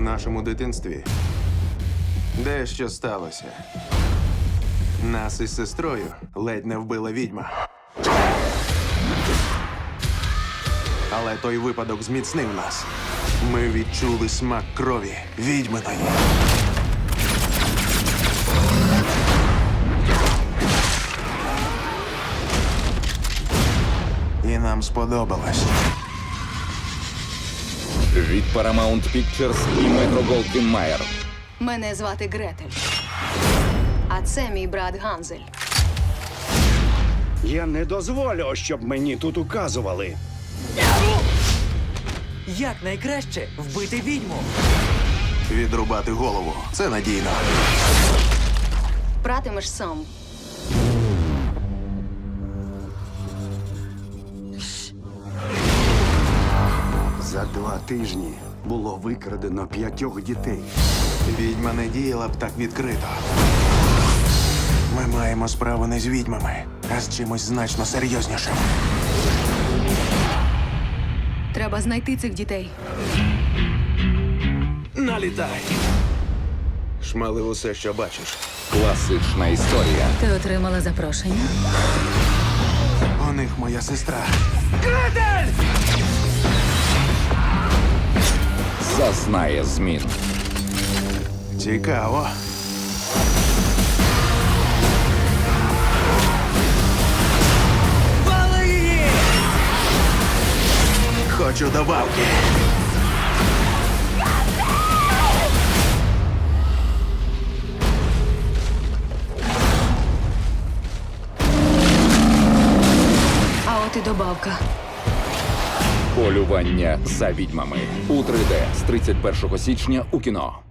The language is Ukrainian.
нашому дитинстві дещо сталося. Нас із сестрою ледь не вбила відьма. Але той випадок зміцнив нас. Ми відчули смак крові відьминої. І нам сподобалось. Від Paramount Pictures і Metro Goldwyn Mayer. Мене звати Гретель. А це мій брат Ганзель. Я не дозволю, щоб мені тут указували. Як найкраще вбити відьму? Відрубати голову це надійно. Братимеш сам. Два тижні було викрадено п'ятьох дітей. Відьма не діяла б так відкрито. Ми маємо справу не з відьмами, а з чимось значно серйознішим. Треба знайти цих дітей. Налітай! Шмали усе, що бачиш. Класична історія. Ти отримала запрошення? У них моя сестра. Зазнає змін. Цікаво. Хочу добавки. А от і добавка. Полювання за відьмами у 3D з 31 січня у кіно.